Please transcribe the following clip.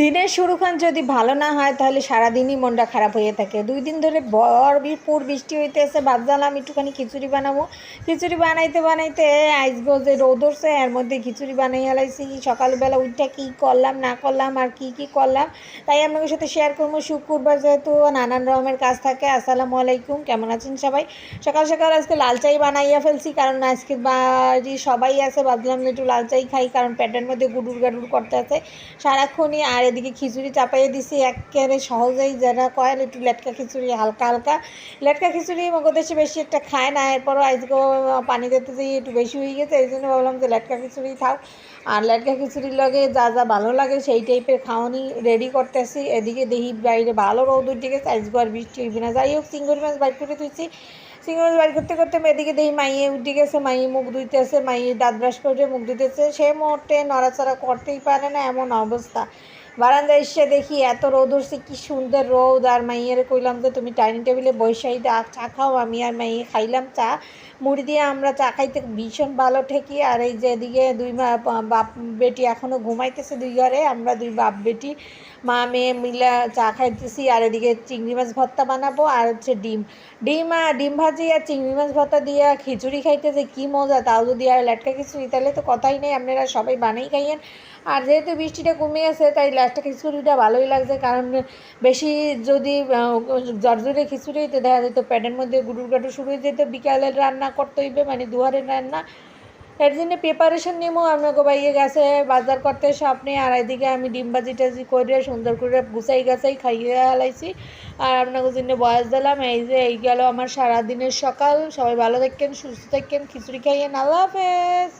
দিনের শুরুখান যদি ভালো না হয়, তাহলে সারাদিনই মনটা খারাপ হয়ে থাকে। দুই দিন ধরে বর পুর বৃষ্টি হইতেছে, ভাবছিলাম একটুখানি খিচুড়ি বানাবো। খিচুড়ি বানাইতে বানাইতে আইসগো যে রোদ উঠছে এর মধ্যে খিচুড়ি বানাই হেলাইছি সকালবেলা উঠটা কী করলাম, না করলাম, আর কি কি করলাম, তাই আপনাদের সাথে শেয়ার করব। শুক্রবার যেহেতু নানান রকমের কাজ থাকে, আসসালামু আলাইকুম, কেমন আছেন সবাই? সকাল সকাল আজকে লাল চাই বানাইয়া ফেলছি, কারণ আজকে বাড়ি সবাই আছে যে একটু লাল চাই খাই, কারণ পেটের মধ্যে গুডুর গাডুর করতে আছে। সারাক্ষণই আর এদিকে খিচুড়ি চাপাইয়ে দিছি, একেবারে সহজেই যারা কয়েন একটু লেটকা খিচুড়ি, হালকা হালকা। লেটকা খিচুড়ি মগো দেশে বেশি একটা খায় না, এরপরও আজকে পানি দিতে যাই একটু বেশি হয়ে গেছে, এই জন্য ভাবলাম যে লেটকা খিচুড়ি খাও। আর লেটকা খিচুড়ির লগে যা যা ভালো লাগে সেই টাইপের খাওয়ানি রেডি করতেছি। এদিকে দেখি বাইরে ভালো রোদ উঠে গেছে আজকে আর বৃষ্টি হইবে না। যাই হোক, চিংড়ি মাছ বাইর করে তুইছি মাছ বাইর করতে করতে এদিকে দেখি মাইয়ে উঠে গেছে, মাইয়ে মুখ ধুইতেছে মাইয়ে দাঁত ব্রাশ করে মুখ ধুইতেছে সে মুহূর্তে নড়াচড়া করতেই পারে না, এমন অবস্থা। বারান্দা এসে দেখি এত রোদ উঠছে, কি সুন্দর রোদ। আর মাইয়ের কইলাম যে, তুমি ডাইনিং টেবিলে বৈশাই চা খাও, আমি আর মাইয়ে খাইলাম চা। মুড়ি দিয়ে আমরা চা খাইতে ভীষণ ভালো ঠেকি। আর এই যে এদিকে দুই মা- বাপ বেটি এখনও ঘুমাইতেছে দুই ঘরে, আমরা দুই বাপ বেটি, মা, মেয়ে মিলে চা খাইতেছি। আর এদিকে চিংড়ি মাছ ভর্তা বানাবো, আর হচ্ছে ডিম। ডিম আর ডিম ভাজি আর চিংড়ি মাছ ভাতা দিয়া খিচুড়ি খাইতে যে কি মজা, তাও যদি আর লাটকা খিচুড়ি, তাহলে তো কথাই নেই, আপনারা সবাই বানাই খাইয়েন। আর যেহেতু বৃষ্টিটা কমে গেছে তাই লাটকা খিচুড়িটা ভালোই লাগছে, কারণ বেশি যদি জর্জরে খিচুড়ি তো দেখা যেত প্যাডের মধ্যে গুটুর গাটু শুরু হয়ে যেত বিকালের রান্না করতে হইবে মানে দুয়ারের রান্না এর জন্য প্রিপারেশন নিমো, আমি বাইয়ে গেছে, বাজার করতে স্বপ্নে আর এদিকে আমি ডিম বাজি টাজি করে সুন্দর করে গুছাই গাছাই খাইয়ে হালাইছি আর আপনাকে জন্য বয়স দিলাম, এই যে এই গেল আমার সারাদিনের সকাল। সবাই ভালো থাকেন, সুস্থ থাকেন, খিচুড়ি খাইয়েন আল্লাহ হাফেজ।